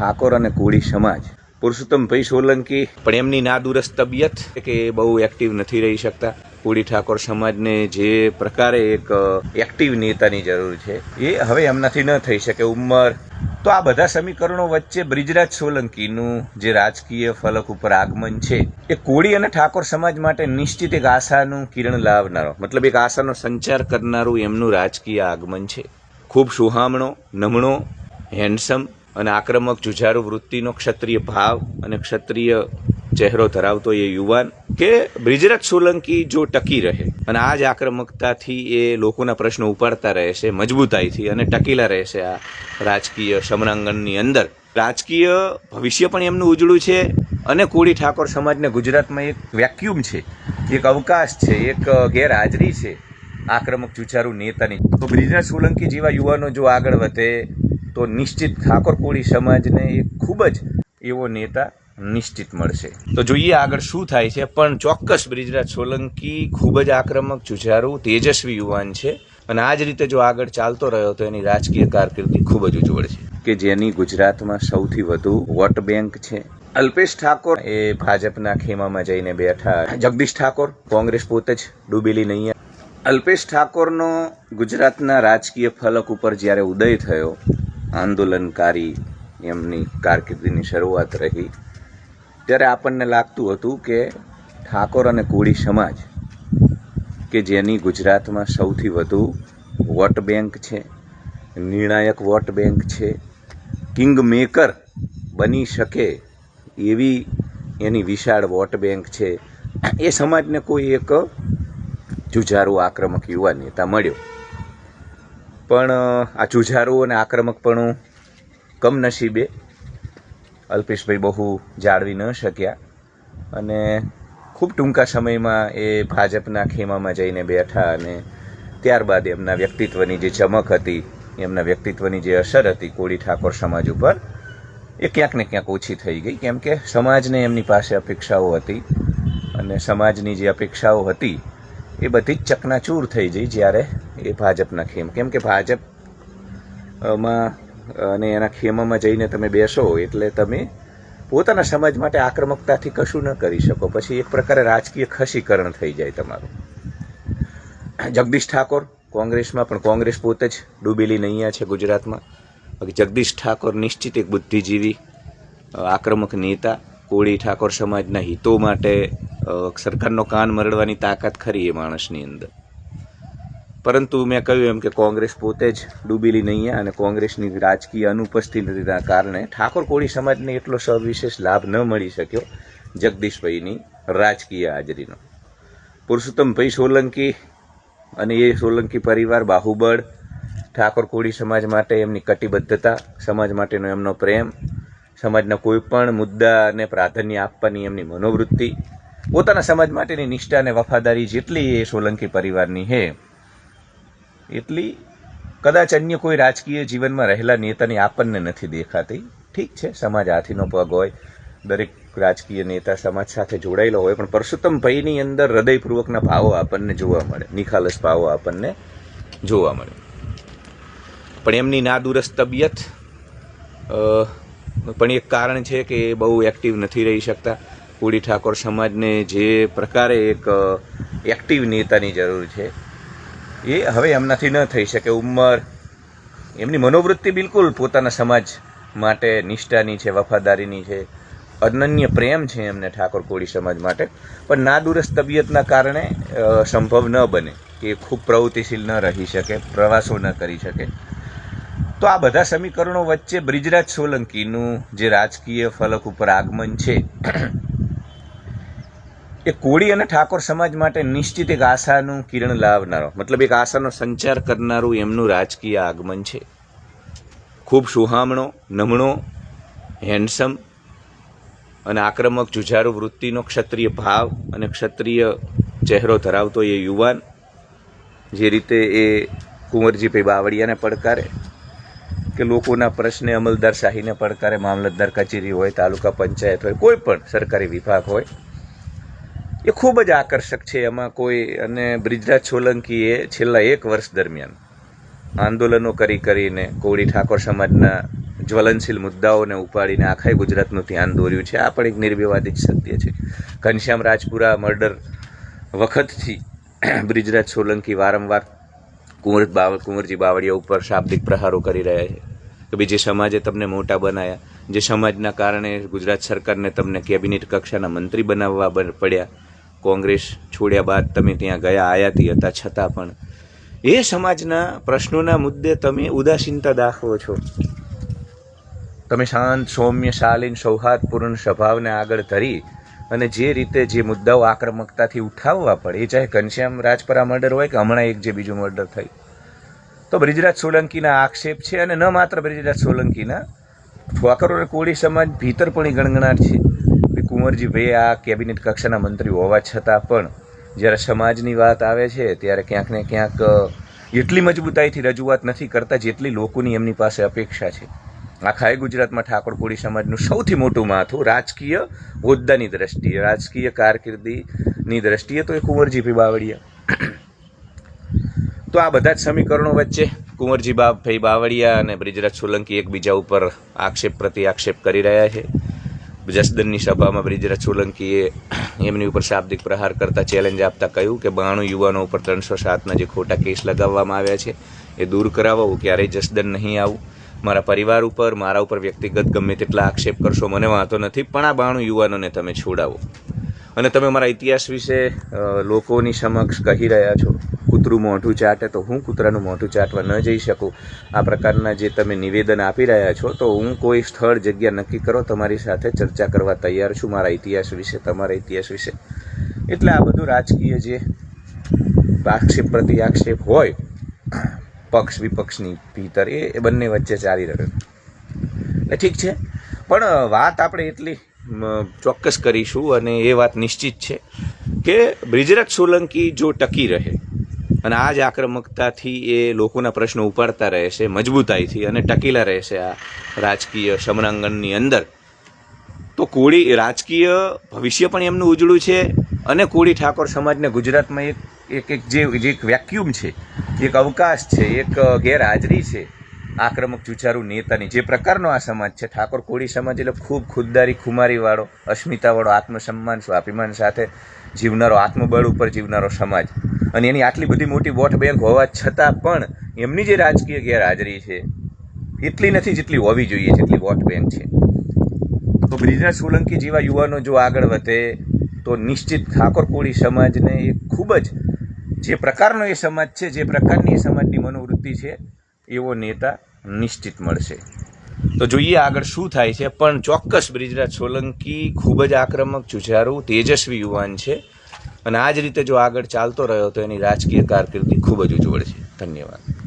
ઠાકોર અને કોળી સમાજ. પુરુષોત્તમભાઈ સોલંકી પણ એમની નાદુરસ્ત તબિયત કે બહુ એક્ટિવ નથી રહી શકતા. કોળી ઠાકોર સમાજને જે પ્રકારે એક એક્ટિવ નેતાની જરૂર છે, એ હવે એમનાથી ન થઈ શકે. ઉંમર તો આ બધા સમીકરણો વચ્ચે બ્રિજરાજ સોલંકીનું જે રાજકીય ફલક ઉપર આગમન છે, એ કોળી અને ઠાકોર સમાજ માટે નિશ્ચિત એક આશાનું કિરણ લાવનારો, મતલબ એક આશાનો સંચાર કરનારું એમનું રાજકીય આગમન છે. ખૂબ સુહામણો, નમણો હેન્ડસમ અને આક્રમક જુઝારુ વૃત્તિનો ક્ષત્રિય ભાવ અને ક્ષત્રિય ચહેરો ધરાવતો એ યુવાન કે બ્રિજરાજ સોલંકી જો ટકી રહે અને આ જ આક્રમકતાથી એ લોકોના પ્રશ્નો ઉપાડતા રહેશે, મજબૂતાઈથી અને ટકેલા રહેશે આ રાજકીય સમરાંગણની અંદર. રાજકીય ભવિષ્ય પણ એમનું ઉજળું છે અને કોળી ઠાકોર સમાજને ગુજરાતમાં એક વેક્યુમ છે, એક અવકાશ છે, એક ગેરહાજરી છે આક્રમક જુજારુ નેતાની. તો બ્રિજરાજ સોલંકી જેવા યુવાનો જો આગળ વધે તો નિશ્ચિત ઠાકોર કોળી સમાજને એક ખૂબ જ એવો નેતા નિશ્ચિત મળશે. તો જોઈએ આગળ શું થાય છે પણ ચોક્કસ બ્રિજરાજ સોલંકી ખૂબ જ આક્રમક જુઝારુ તેજસ્વી યુવાન છે અને આ જ રીતે જો આગળ ચાલતો રહ્યો તો એની રાજકીય કારકિર્દી ખૂબ જ ઉજ્જવળ છે. કે જેની ગુજરાતમાં સૌથી વધુ વોટ બેંક છે. અલ્પેશ ઠાકોર એ ભાજપના ખેમામાં જઈને બેઠા. જગદીશ ઠાકોર કોંગ્રેસ પોતે જ ડૂબેલી નહીં અલ્પેશ ઠાકોરનો ગુજરાતના રાજકીય ફલક ઉપર જ્યારે ઉદય થયો આંદોલનકારી એમની કારકિર્દીની શરૂઆત રહી. ત્યારે આપણને લાગતું હતું કે ઠાકોર અને કોળી સમાજ, કે જેની ગુજરાતમાં સૌથી વધુ વોટ બેંક છે, નિર્ણાયક વોટ બેંક છે, કિંગ મેકર બની શકે એવી એની વિશાળ વોટ બેંક છે, એ સમાજને કોઈ એક જુઝારુ આક્રમક યુવા નેતા મળ્યો. પણ આ જુઝારુ અને આક્રમકપણું કમનસીબે અલ્પેશભાઈ બહુ જાળવી ન શક્યા. અને ખૂબ ટૂંકા સમયમાં એ ભાજપના ખેમામાં જઈને બેઠા અને ત્યારબાદ એમના વ્યક્તિત્વની જે ચમક હતી, એમના વ્યક્તિત્વની જે અસર હતી કોળી ઠાકોર સમાજ ઉપર, એ ક્યાંક ને ક્યાંક ઓછી થઈ ગઈ. કેમ કે સમાજને એમની પાસે અપેક્ષાઓ હતી અને સમાજની જે અપેક્ષાઓ હતી એ બધી જ ચકનાચૂર થઈ ગઈ જ્યારે એ ભાજપના ખેમ. કેમ કે ભાજપમાં અને એના ખેમામાં જઈને તમે બેસો એટલે તમે પોતાના સમાજ માટે આક્રમકતાથી કશું ન કરી શકો. પછી એક પ્રકારે રાજકીય ખસીકરણ થઈ જાય તમારું. જગદીશ ઠાકોર કોંગ્રેસમાં, પણ કોંગ્રેસ પોતે જ ડૂબેલી નૈયા છે ગુજરાતમાં. બાકી જગદીશ ઠાકોર નિશ્ચિત એક બુદ્ધિજીવી આક્રમક નેતા, કોળી ઠાકોર સમાજના હિતો માટે સરકારનો કાન મરડવાની તાકાત ખરી એ માણસની અંદર. પરંતુ મેં કહ્યું એમ કે કોંગ્રેસ પોતે જ ડૂબેલી નહીં અને કોંગ્રેસની રાજકીય અનુપસ્થિતિના કારણે ઠાકોર કોળી સમાજને એટલો સવિશેષ લાભ ન મળી શક્યો જગદીશભાઈની રાજકીય હાજરીનો. પુરુષોત્તમભાઈ સોલંકી અને એ સોલંકી પરિવાર બાહુબળ ઠાકોર કોળી સમાજ માટે એમની કટિબદ્ધતા, સમાજ માટેનો એમનો પ્રેમ, સમાજના કોઈ પણ મુદ્દાને પ્રાધાન્ય આપવાની એમની મનોવૃત્તિ પોતાના સમાજ માટેની નિષ્ઠા અને વફાદારી જેટલી એ સોલંકી પરિવારની છે એટલી કદાચ અન્ય કોઈ રાજકીય જીવનમાં રહેલા નેતાની આપણને નથી દેખાતી. ઠીક છે, સમાજ હાથીનો પગ હોય, દરેક રાજકીય નેતા સમાજ સાથે જોડાયેલો હોય, પણ પરસોત્તમ ભાઈની અંદર હૃદયપૂર્વકના ભાવો આપણને જોવા મળે, નિખાલસ ભાવો આપણને જોવા મળે. પણ એમની નાદુરસ્ત તબિયત પણ એક કારણ છે કે એ બહુ એક્ટિવ નથી રહી શકતા. કોળી ઠાકોર સમાજને જે પ્રકારે એક એક્ટિવ નેતાની જરૂર છે, એ હવે એમનાથી ન થઈ શકે. ઉંમર, એમની મનોવૃત્તિ બિલકુલ પોતાના સમાજ માટે નિષ્ઠાની છે, વફાદારીની છે. અનન્ય પ્રેમ છે એમને ઠાકોર કોળી સમાજ માટે. પણ નાદુરસ્ત તબિયતના કારણે સંભવ ન બને કે ખૂબ પ્રવૃત્તિશીલ ન રહી શકે, પ્રવાસો ન કરી શકે. તો આ બધા સમીકરણો વચ્ચે બ્રિજરાજ સોલંકીનું જે રાજકીય ફલક ઉપર આગમન છે એ કોળી અને ઠાકોર સમાજ માટે નિશ્ચિત એક આશાનું કિરણ લાવનારો, મતલબ એક આશાનો સંચાર કરનારું એમનું રાજકીય આગમન છે. ખૂબ સુહામણો, નમણો હેન્ડસમ અને આક્રમક જુજારુ વૃત્તિનો ક્ષત્રિય ભાવ અને ક્ષત્રિય ચહેરો ધરાવતો એ યુવાન, જે રીતે એ કુંવરજીભાઈ બાવળિયાને પડકારે, કે લોકોના પ્રશ્ને અમલદાર શાહીને પડકારે, મામલતદાર કચેરી હોય, તાલુકા પંચાયત હોય, કોઈ પણ સરકારી વિભાગ હોય એ ખૂબ જ આકર્ષક છે એમાં કોઈ, અને બ્રિજરાજ સોલંકીએ છેલ્લા એક વર્ષ દરમિયાન આંદોલનો કરી કરીને કોળી ઠાકોર સમાજના જ્વલનશીલ મુદ્દાઓને ઉપાડીને આખા ગુજરાતનું ધ્યાન દોર્યું છે. આ પણ એક નિર્વિવાદિત સત્ય છે. ઘનશ્યામ રાજપુરા મર્ડર વખતથી બ્રિજરાજ સોલંકી વારંવાર કુંવર બાવ, કુંવરજી બાવળિયા ઉપર શાબ્દિક પ્રહારો કરી રહ્યા છે કે ભાઈ જે સમાજે તમને મોટા બનાવ્યા જે સમાજના કારણે ગુજરાત સરકારને તમને કેબિનેટ કક્ષાના મંત્રી બનાવવા પડ્યા કોંગ્રેસ છોડ્યા બાદ તમે ત્યાં ગયા, આયાતી હતા, છતાં પણ. એ સમાજના પ્રશ્નોના મુદ્દે તમે ઉદાસીનતા દાખવો છો. તમે શાંત, સૌમ્ય, શાલીન, સૌહાર્દપૂર્ણ સ્વભાવને આગળ ધરી અને જે રીતે જે મુદ્દાઓ આક્રમકતાથી ઉઠાવવા પડે, એ ચાહે ઘનશ્યામ રાજપરા મર્ડર હોય કે હમણાં એક જે બીજું મર્ડર થયું તો બ્રિજરાજ સોલંકીના આક્ષેપ છે અને ન માત્ર બ્રિજરાજ સોલંકીના ઠોકરો અને કોળી સમાજ ભીતર પણ એ ગણગણાટ છે. કુંવરજીભાઈ આ કેબિનેટ કક્ષાના મંત્રી હોવા છતાં પણ જ્યારે સમાજની વાત આવે છે, ત્યારે ક્યાંક ને ક્યાંક એટલી મજબૂતાઈથી રજૂઆત નથી કરતા જેટલી લોકોની એમની પાસે અપેક્ષા છે. આખા ગુજરાતમાં ઠાકોર કોળી સમાજનું સૌથી મોટું માથું રાજકીય હોદ્દાની દ્રષ્ટિએ, રાજકીય કારકિર્દીની દ્રષ્ટિએ તો એ કુંવરજીભાઈ બાવળિયા. તો આ બધા જ સમીકરણો વચ્ચે કુંવરજી ભાઈ બાવળિયા અને બ્રિજરાજ સોલંકી એકબીજા ઉપર આક્ષેપ પ્રતિ આક્ષેપ કરી રહ્યા છે. જસદનની સભામાં બ્રિજરાજ સોલંકીએ એમની ઉપર શાબ્દિક પ્રહાર કરતા ચેલેન્જ આપતા કહ્યું કે બાણું યુવાનો ઉપર ત્રણસો સાતના જે ખોટા કેસ લગાવવામાં આવ્યા છે, એ દૂર કરાવો ક્યારેય જસદન નહીં આવું. મારા પરિવાર ઉપર, મારા ઉપર વ્યક્તિગત ગમે તેટલા આક્ષેપ કરશો, મને વાંધો નથી, પણ આ બાણું યુવાનોને તમે છોડાવો. અને તમે મારા ઇતિહાસ વિશે લોકોની સમક્ષ કહી રહ્યા છો. કૂતરું મોઢું ચાટે તો હું કૂતરાનું મોઢું ચાટવા ન જઈ શકું. આ પ્રકારના જે તમે નિવેદન આપી રહ્યા છો, તો હું કોઈ સ્થળ, જગ્યા નક્કી કરો, તમારી સાથે ચર્ચા કરવા તૈયાર છું મારા ઇતિહાસ વિશે, તમારા ઇતિહાસ વિશે. એટલે આ બધું રાજકીય જે આક્ષેપ પ્રતિ આક્ષેપ હોય, પક્ષ વિપક્ષની ભીતર, એ બંને વચ્ચે ચાલી રહ્યો ઠીક છે. પણ વાત આપણે એટલી ચોક્કસ કરીશું અને એ વાત નિશ્ચિત છે કે બ્રિજરાજ સોલંકી જો ટકી રહે અને આ જ આક્રમકતાથી એ લોકોના પ્રશ્નો ઉપાડતા રહેશે મજબૂતાઈથી અને ટકેલા રહેશે આ રાજકીય સમરાંગણની અંદર, તો કોળી રાજકીય ભવિષ્ય પણ એમનું ઉજળું છે અને કોળી ઠાકોર સમાજને ગુજરાતમાં એક એક જે એક વેક્યુમ છે, એક અવકાશ છે, એક ગેરહાજરી છે આક્રમક ચુચારુ નેતાની. જે પ્રકારનો આ સમાજ છે, ઠાકોર કોળી સમાજ એટલે ખૂબ ખુદદારી, ખુમારીવાળો અસ્મિતાવાળો આત્મસન્માન સ્વાભિમાન સાથે જીવનારો આત્મબળ ઉપર જીવનારો સમાજ. અને એની આટલી બધી મોટી વોટ બેંક હોવા છતાં પણ એમની જે રાજકીય ગેરહાજરી છે, એટલી નથી જેટલી હોવી જોઈએ, જેટલી વોટ બેંક છે. તો બ્રિજના સોલંકી જેવા યુવાનો જો આગળ વધે, તો નિશ્ચિત ઠાકોર કોળી સમાજને એ ખૂબ જ જે પ્રકારનો એ સમાજ છે, જે પ્રકારની એ સમાજની મનોવૃત્તિ છે, એવો નેતા નિશ્ચિત મળશે. તો જોઈએ આગળ શું થાય છે. પણ ચોક્કસ બ્રિજરાજ સોલંકી ખૂબ જ આક્રમક જુઝારુ તેજસ્વી યુવાન છે. અને આ જ રીતે જો આગળ ચાલતો રહ્યો તો એની રાજકીય કારકિર્દી ખૂબ જ ઉજ્જવળ છે. ધન્યવાદ.